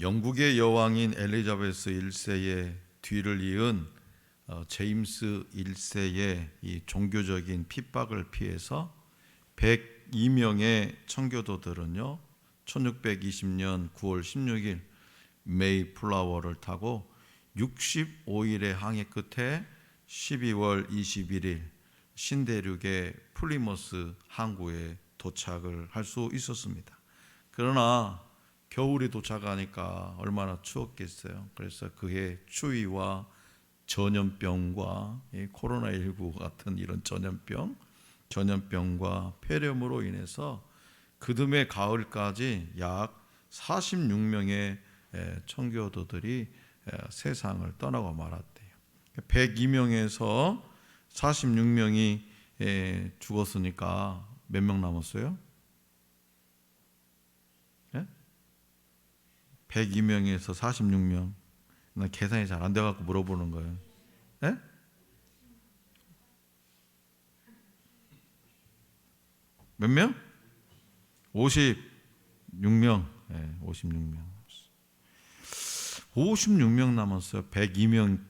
영국의 여왕인 엘리자베스 1세의 뒤를 이은 어, 제임스 1세의 이 종교적인 핍박을 피해서 102명의 청교도들은요 1620년 9월 16일 메이 플라워를 타고 65일의 항해 끝에 12월 21일 신대륙의 플리머스 항구에 도착을 할 수 있었습니다. 그러나 겨울이 도착하니까 얼마나 추웠겠어요. 그래서 그해 추위와 전염병과 코로나19 같은 이런 전염병, 전염병과 폐렴으로 인해서 그듬해 가을까지 약 46명의 청교도들이 세상을 떠나고 말았대요. 102명에서 46명이 죽었으니까 몇 명 남았어요? 102명에서 46명. 나 계산이 잘 안 돼갖고 물어보는 거예요. 예? 몇 명? 56명. 예, 56명. 56명 남았어요. 102명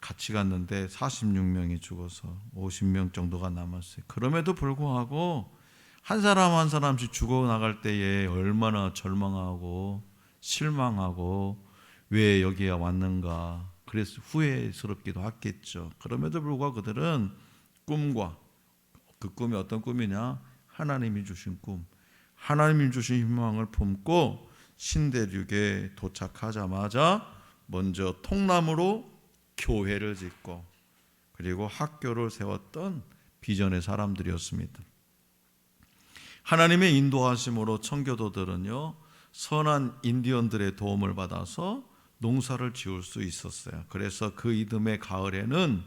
같이 갔는데 46명이 죽어서 50명 정도가 남았어요. 그럼에도 불구하고 한 사람 한 사람씩 죽어 나갈 때에 얼마나 절망하고 실망하고 왜 여기에 왔는가 그래서 후회스럽기도 했겠죠. 그럼에도 불구하고 그들은 꿈과 그 꿈이 어떤 꿈이냐? 하나님이 주신 꿈, 하나님이 주신 희망을 품고 신대륙에 도착하자마자 먼저 통나무로 교회를 짓고 그리고 학교를 세웠던 비전의 사람들이었습니다. 하나님의 인도하심으로 청교도들은요 선한 인디언들의 도움을 받아서 농사를 지을 수 있었어요. 그래서 그 이듬해 가을에는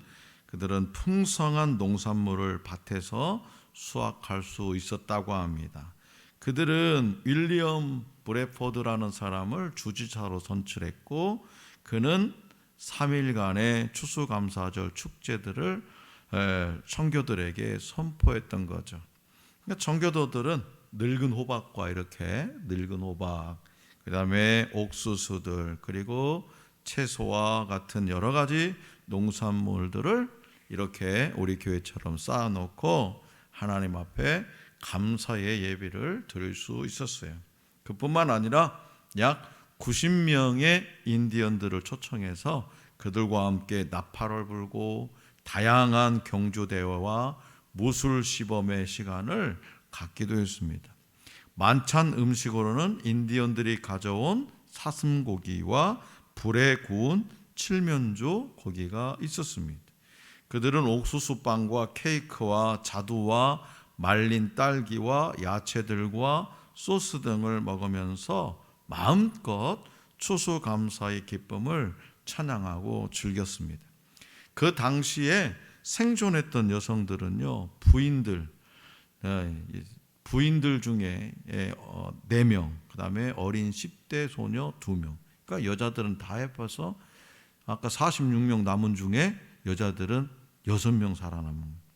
그들은 풍성한 농산물을 밭에서 수확할 수 있었다고 합니다. 그들은 윌리엄 브레포드라는 사람을 주지사로 선출했고 그는 3일간의 추수감사절 축제들을 청교들에게 선포했던 거죠. 그러니까 청교도들은 늙은 호박과 이렇게 늙은 호박, 그 다음에 옥수수들 그리고 채소와 같은 여러 가지 농산물들을 이렇게 우리 교회처럼 쌓아놓고 하나님 앞에 감사의 예비를 드릴 수 있었어요. 그뿐만 아니라 약 90명의 인디언들을 초청해서 그들과 함께 나팔을 불고 다양한 경주 대화와 무술 시범의 시간을 갖기도 했습니다. 만찬 음식으로는 인디언들이 가져온 사슴고기와 불에 구운 칠면조 고기가 있었습니다. 그들은 옥수수 빵과 케이크와 자두와 말린 딸기와 야채들과 소스 등을 먹으면서 마음껏 추수감사의 기쁨을 찬양하고 즐겼습니다. 그 당시에 생존했던 여성들은요 부인들 부인들 중에 4명, 그 다음에 어린 10대 소녀 2명. 그러니까 여자들은 다 해봐서 아까 46명 남은 중에 여자들은 6명 살아남은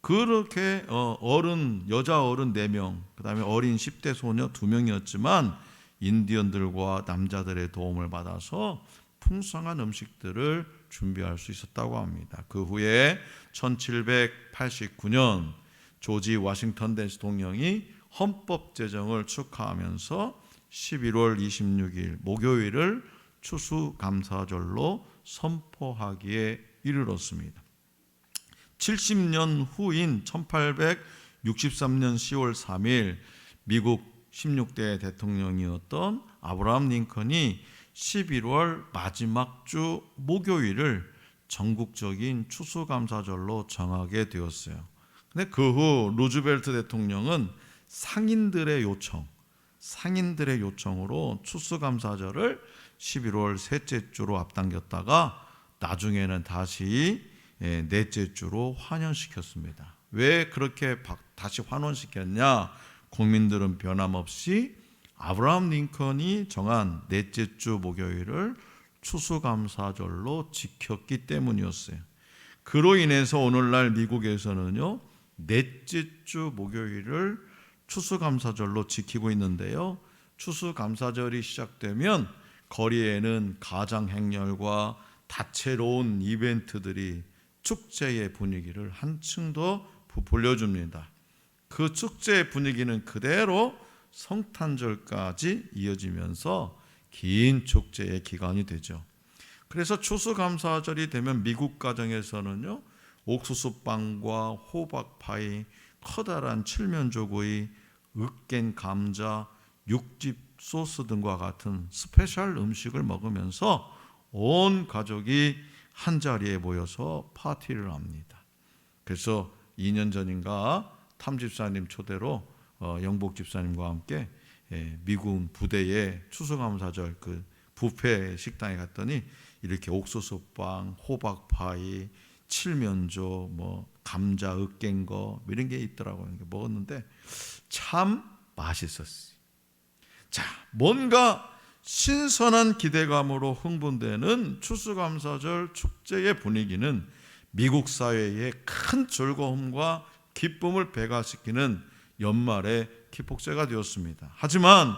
그렇게 어, 어른, 여자 어른 4명, 그 다음에 어린 10대 소녀 2명이었지만 인디언들과 남자들의 도움을 받아서 풍성한 음식들을 준비할 수 있었다고 합니다. 그 후에 1789년 조지 워싱턴 대통령이 헌법 제정을 축하하면서 11월 26일 목요일을 추수감사절로 선포하기에 이르렀습니다. 70년 후인 1863년 10월 3일 미국 16대 대통령이었던 아브라함 링컨이 11월 마지막 주 목요일을 전국적인 추수감사절로 정하게 되었어요. 근데 그 후 루즈벨트 대통령은 상인들의 요청, 상인들의 요청으로 추수감사절을 11월 셋째 주로 앞당겼다가 나중에는 다시 예, 넷째 주로 환원시켰습니다. 왜 그렇게 다시 환원시켰냐? 국민들은 변함없이 아브라함 링컨이 정한 넷째 주 목요일을 추수감사절로 지켰기 때문이었어요. 그로 인해서 오늘날 미국에서는요, 넷째 주 목요일을 추수감사절로 지키고 있는데요. 추수감사절이 시작되면 거리에는 가장 행렬과 다채로운 이벤트들이 축제의 분위기를 한층 더 부풀려줍니다. 그 축제의 분위기는 그대로 성탄절까지 이어지면서 긴 축제의 기간이 되죠. 그래서 추수감사절이 되면 미국 가정에서는요 옥수수빵과 호박파이, 커다란 칠면조구이, 으깬 감자, 육즙 소스 등과 같은 스페셜 음식을 먹으면서 온 가족이 한 자리에 모여서 파티를 합니다. 그래서 2년 전인가 탐 집사님 초대로 어, 영복 집사님과 함께 예, 미군 부대의 추수감사절 그 부페 식당에 갔더니 이렇게 옥수수빵, 호박파이, 칠면조, 뭐 감자 으깬 거 이런 게 있더라고요. 먹었는데 참 맛있었어요. 자, 뭔가 신선한 기대감으로 흥분되는 추수감사절 축제의 분위기는 미국 사회의 큰 즐거움과 기쁨을 배가시키는 연말의 기폭제가 되었습니다. 하지만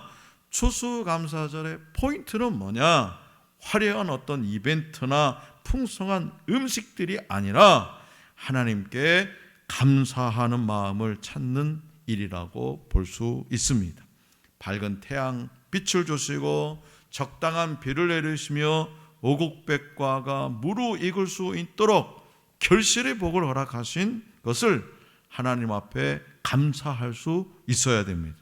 추수감사절의 포인트는 뭐냐? 화려한 어떤 이벤트나 풍성한 음식들이 아니라 하나님께 감사하는 마음을 찾는 일이라고 볼 수 있습니다. 밝은 태양 빛을 주시고 적당한 비를 내리시며 오곡백과가 무르익을 수 있도록 결실의 복을 허락하신 것을 하나님 앞에 감사할 수 있어야 됩니다.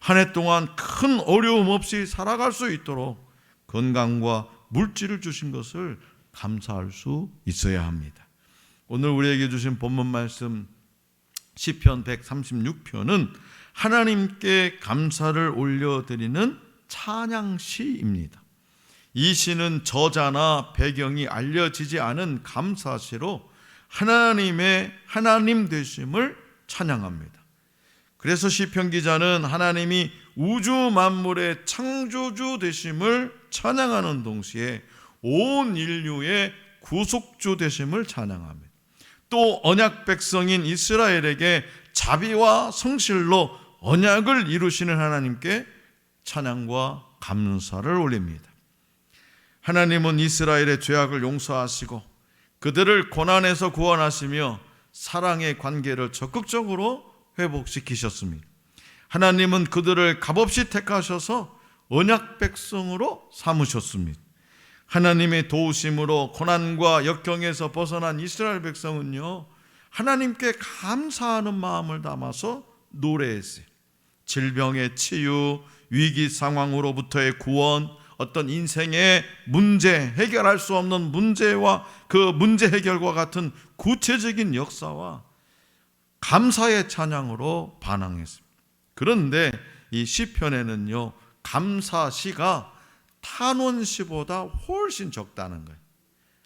한 해 동안 큰 어려움 없이 살아갈 수 있도록 건강과 물질을 주신 것을 감사할 수 있어야 합니다. 오늘 우리에게 주신 본문 말씀 시편 136편은 하나님께 감사를 올려드리는 찬양시입니다. 이 시는 저자나 배경이 알려지지 않은 감사시로 하나님의 하나님 되심을 찬양합니다. 그래서 시편 기자는 하나님이 우주 만물의 창조주 되심을 찬양하는 동시에 온 인류의 구속주 되심을 찬양합니다. 또 언약 백성인 이스라엘에게 자비와 성실로 언약을 이루시는 하나님께 찬양과 감사를 올립니다. 하나님은 이스라엘의 죄악을 용서하시고 그들을 고난에서 구원하시며 사랑의 관계를 적극적으로 회복시키셨습니다. 하나님은 그들을 값없이 택하셔서 언약 백성으로 삼으셨습니다. 하나님의 도우심으로 고난과 역경에서 벗어난 이스라엘 백성은요, 하나님께 감사하는 마음을 담아서 노래했어요. 질병의 치유, 위기 상황으로부터의 구원, 어떤 인생의 문제, 해결할 수 없는 문제와 그 문제 해결과 같은 구체적인 역사와 감사의 찬양으로 반항했습니다. 그런데 이 시편에는요, 감사시가 탄원시보다 훨씬 적다는 거예요.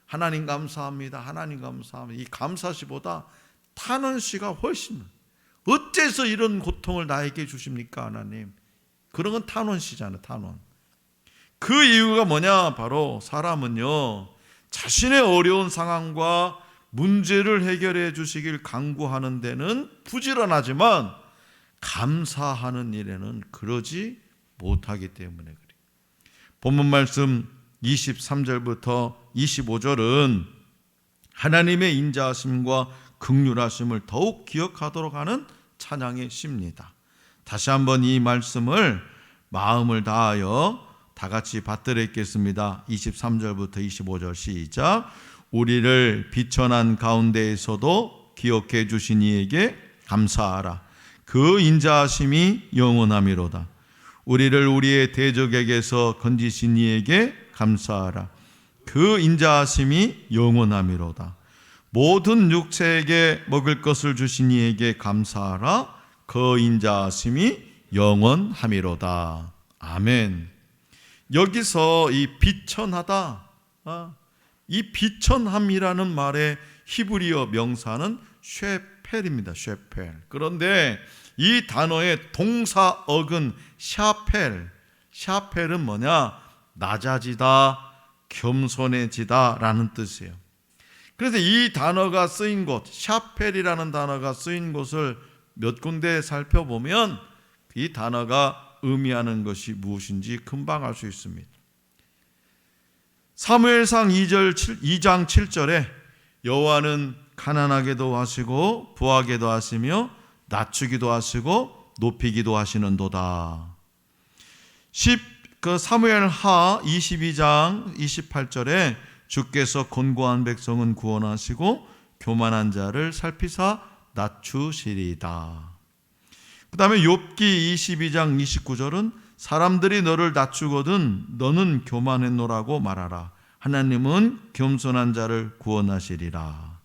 하나님 감사합니다. 하나님 감사합니다. 이 감사시보다 탄원시가 훨씬 어째서 이런 고통을 나에게 주십니까, 하나님? 그런 건 탄원시잖아요, 탄원. 그 이유가 뭐냐? 바로 사람은요, 자신의 어려운 상황과 문제를 해결해 주시길 강구하는 데는 부지런하지만 감사하는 일에는 그러지 못하기 때문에 그래요. 본문 말씀 23절부터 25절은 하나님의 인자하심과 극률하심을 더욱 기억하도록 하는 찬양의 시입니다. 다시 한번 이 말씀을 마음을 다하여 다 같이 받들어 읽겠습니다. 23절부터 25절 시작. 우리를 비천한 가운데에서도 기억해 주신 이에게 감사하라. 그 인자하심이 영원함이로다. 우리를 우리의 대적에게서 건지신 이에게 감사하라. 그 인자하심이 영원함이로다. 모든 육체에게 먹을 것을 주신 이에게 감사하라. 그 인자하심이 영원함이로다. 아멘. 여기서 이 비천하다, 아, 이 비천함이라는 말의 히브리어 명사는 쉐펠입니다. 쉐펠. 그런데 이 단어의 동사 어근 샤펠, 샤펠은 뭐냐? 낮아지다, 겸손해지다라는 뜻이에요. 그래서 이 단어가 쓰인 곳, 샤펠이라는 단어가 쓰인 곳을 몇 군데 살펴보면 이 단어가 의미하는 것이 무엇인지 금방 알 수 있습니다. 사무엘상 2절 2장 7절에 여호와는 가난하게도 하시고 부하게도 하시며 낮추기도 하시고 높이기도 하시는도다. 10 그 사무엘 하 22장 28절에 주께서 곤고한 백성은 구원하시고 교만한 자를 살피사 낮추시리다. 그 다음에 욥기 22장 29절은 사람들이 너를 낮추거든 너는 교만했노라고 말하라. 하나님은 겸손한 자를 구원하시리라.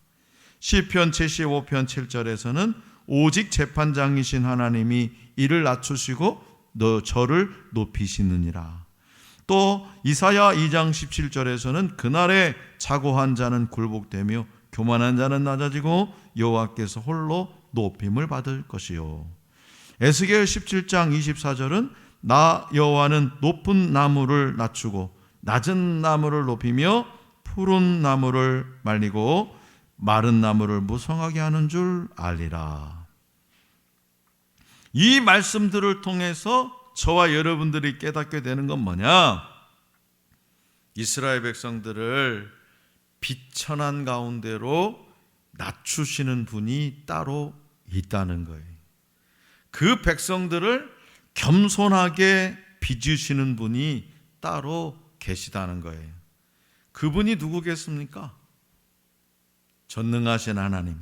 시편 75편 7절에서는 오직 재판장이신 하나님이 이를 낮추시고 너 저를 높이시느니라. 또 이사야 2장 17절에서는 그날에 자고한 자는 굴복되며 교만한 자는 낮아지고 여호와께서 홀로 높임을 받을 것이요. 에스겔 17장 24절은 나 여호와는 높은 나무를 낮추고 낮은 나무를 높이며 푸른 나무를 말리고 마른 나무를 무성하게 하는 줄 알리라. 이 말씀들을 통해서 저와 여러분들이 깨닫게 되는 건 뭐냐? 이스라엘 백성들을 비천한 가운데로 낮추시는 분이 따로 있다는 거예요. 그 백성들을 겸손하게 빚으시는 분이 따로 계시다는 거예요. 그분이 누구겠습니까? 전능하신 하나님,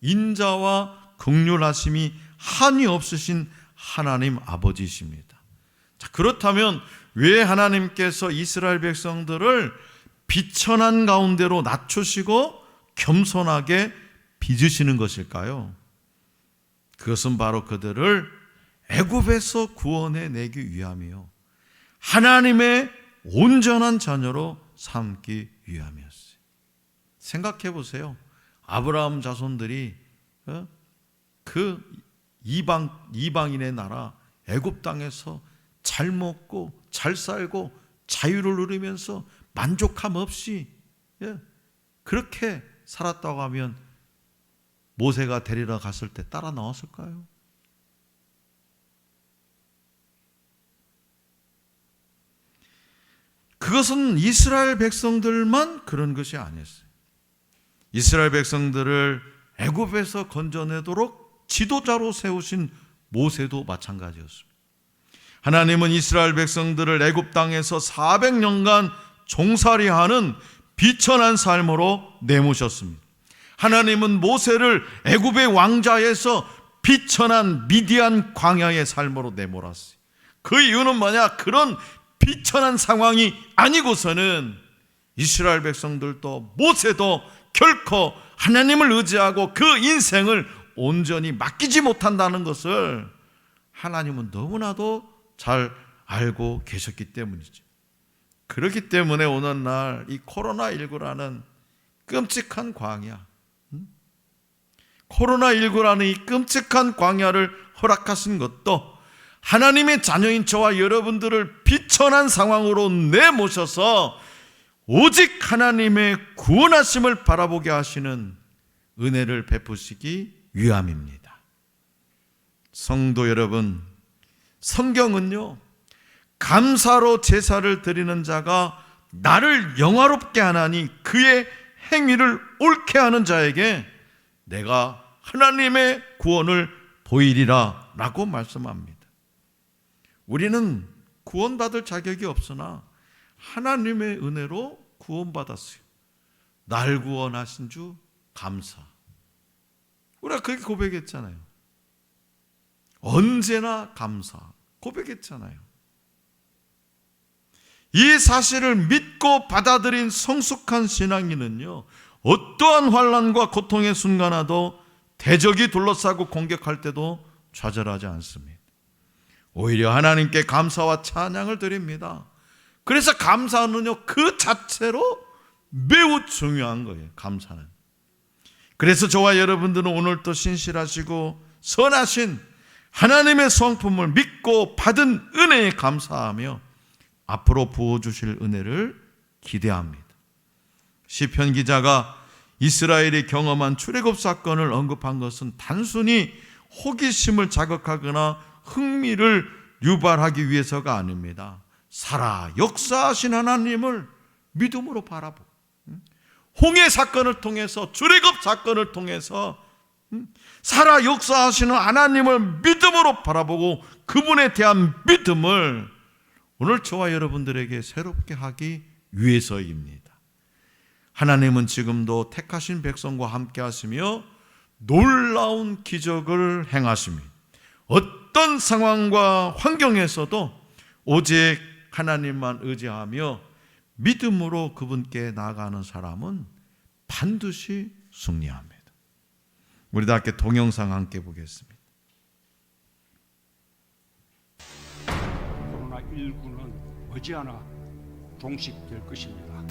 인자와 극률하심이 한이 없으신 하나님 아버지십니다. 자, 그렇다면 왜 하나님께서 이스라엘 백성들을 비천한 가운데로 낮추시고 겸손하게 빚으시는 것일까요? 그것은 바로 그들을 애굽에서 구원해 내기 위함이요. 하나님의 온전한 자녀로 삼기 위함이었어요. 생각해 보세요. 아브라함 자손들이 어? 그 이방 이방인의 나라 애굽 땅에서 잘 먹고 잘 살고 자유를 누리면서 만족함 없이 예, 그렇게 살았다고 하면 모세가 데리러 갔을 때 따라 나왔을까요? 그것은 이스라엘 백성들만 그런 것이 아니었어요. 이스라엘 백성들을 애굽에서 건져내도록 지도자로 세우신 모세도 마찬가지였습니다. 하나님은 이스라엘 백성들을 애굽 땅에서 400년간 종살이하는 비천한 삶으로 내모셨습니다. 하나님은 모세를 애굽의 왕자에서 비천한 미디안 광야의 삶으로 내몰았어요. 그 이유는 뭐냐? 그런 비천한 상황이 아니고서는 이스라엘 백성들도 모세도 결코 하나님을 의지하고 그 인생을 온전히 맡기지 못한다는 것을 하나님은 너무나도 잘 알고 계셨기 때문이죠. 그렇기 때문에 오늘날 이 코로나19라는 끔찍한 광야, 코로나19라는 이 끔찍한 광야를 허락하신 것도 하나님의 자녀인 저와 여러분들을 비천한 상황으로 내모셔서 오직 하나님의 구원하심을 바라보게 하시는 은혜를 베푸시기 위함입니다. 성도 여러분, 성경은요, 감사로 제사를 드리는 자가 나를 영화롭게 하나니 그의 행위를 옳게 하는 자에게 내가 하나님의 구원을 보이리라 라고 말씀합니다. 우리는 구원받을 자격이 없으나 하나님의 은혜로 구원받았어요. 날 구원하신 주 감사. 우리가 그렇게 고백했잖아요. 언제나 감사. 고백했잖아요. 이 사실을 믿고 받아들인 성숙한 신앙인은요, 어떠한 환란과 고통의 순간에도 대적이 둘러싸고 공격할 때도 좌절하지 않습니다. 오히려 하나님께 감사와 찬양을 드립니다. 그래서 감사는요, 그 자체로 매우 중요한 거예요, 감사는. 그래서 저와 여러분들은 오늘 또 신실하시고 선하신 하나님의 성품을 믿고 받은 은혜에 감사하며 앞으로 부어주실 은혜를 기대합니다. 시편 기자가 이스라엘이 경험한 출애굽 사건을 언급한 것은 단순히 호기심을 자극하거나 흥미를 유발하기 위해서가 아닙니다. 살아 역사하신 하나님을 믿음으로 바라보고 홍해 사건을 통해서 출애굽 사건을 통해서 살아 역사하시는 하나님을 믿음으로 바라보고 그분에 대한 믿음을 오늘 저와 여러분들에게 새롭게 하기 위해서입니다. 하나님은 지금도 택하신 백성과 함께 하시며 놀라운 기적을 행하십니다. 어떤 상황과 환경에서도 오직 하나님만 의지하며 믿음으로 그분께 나아가는 사람은 반드시 승리합니다. 우리 다 함께 동영상 함께 보겠습니다. 코로나 19는 머지않아 종식될 것입니다.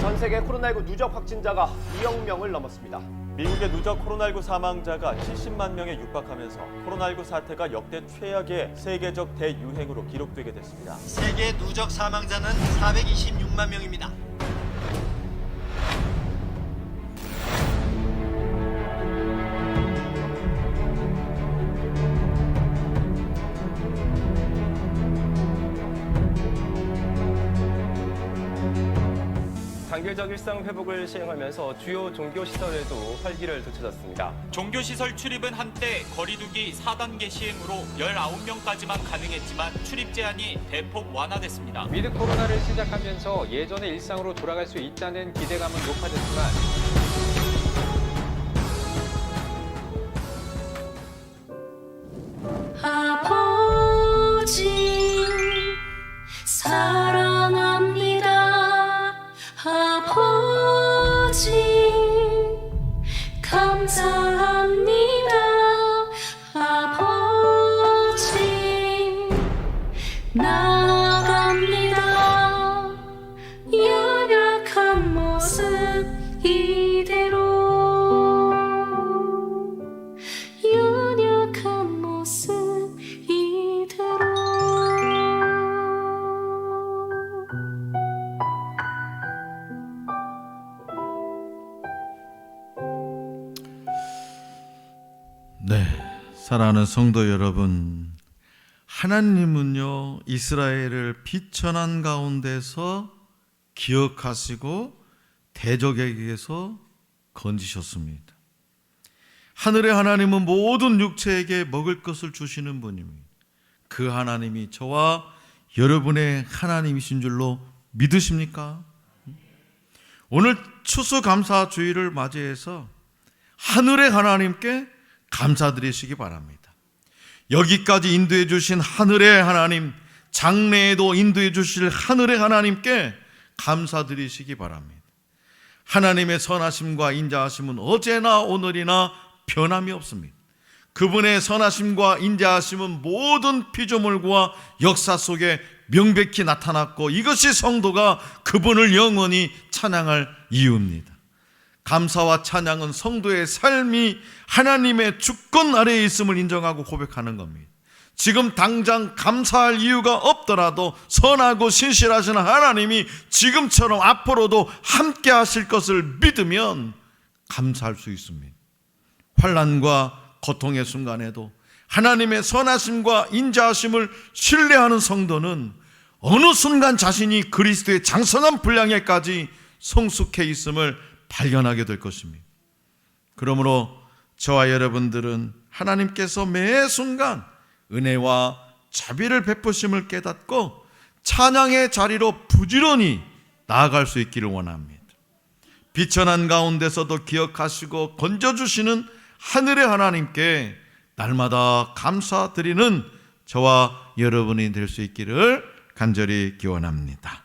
전 세계 코로나19 누적 확진자가 2억 명을 넘었습니다. 미국의 누적 코로나19 사망자가 70만 명에 육박하면서 코로나19 사태가 역대 최악의 세계적 대유행으로 기록되게 됐습니다. 세계 누적 사망자는 426만 명입니다. 단계적 일상 회복을 시행하면서 주요 종교 시설에도 활기를 돋쳐졌습니다. 종교 시설 출입은 한때 거리두기 4단계 시행으로 19명까지만 가능했지만 출입 제한이 대폭 완화됐습니다. 위드 코로나를 시작하면서 예전의 일상으로 돌아갈 수 있다는 기대감은 높아졌지만 나갑니다. 연약한 모습 이대로. 연약한 모습 이대로. 네, 사랑하는 성도 여러분, 하나님은요 이스라엘을 비천한 가운데서 기억하시고 대적에게서 건지셨습니다. 하늘의 하나님은 모든 육체에게 먹을 것을 주시는 분입니다. 그 하나님이 저와 여러분의 하나님이신 줄로 믿으십니까? 오늘 추수감사주의를 맞이해서 하늘의 하나님께 감사드리시기 바랍니다. 여기까지 인도해 주신 하늘의 하나님, 장래에도 인도해 주실 하늘의 하나님께 감사드리시기 바랍니다. 하나님의 선하심과 인자하심은 어제나 오늘이나 변함이 없습니다. 그분의 선하심과 인자하심은 모든 피조물과 역사 속에 명백히 나타났고 이것이 성도가 그분을 영원히 찬양할 이유입니다. 감사와 찬양은 성도의 삶이 하나님의 주권 아래에 있음을 인정하고 고백하는 겁니다. 지금 당장 감사할 이유가 없더라도 선하고 신실하신 하나님이 지금처럼 앞으로도 함께 하실 것을 믿으면 감사할 수 있습니다. 환란과 고통의 순간에도 하나님의 선하심과 인자하심을 신뢰하는 성도는 어느 순간 자신이 그리스도의 장성한 분량에까지 성숙해 있음을 발견하게 될 것입니다. 그러므로 저와 여러분들은 하나님께서 매 순간 은혜와 자비를 베푸심을 깨닫고 찬양의 자리로 부지런히 나아갈 수 있기를 원합니다. 비천한 가운데서도 기억하시고 건져주시는 하늘의 하나님께 날마다 감사드리는 저와 여러분이 될 수 있기를 간절히 기원합니다.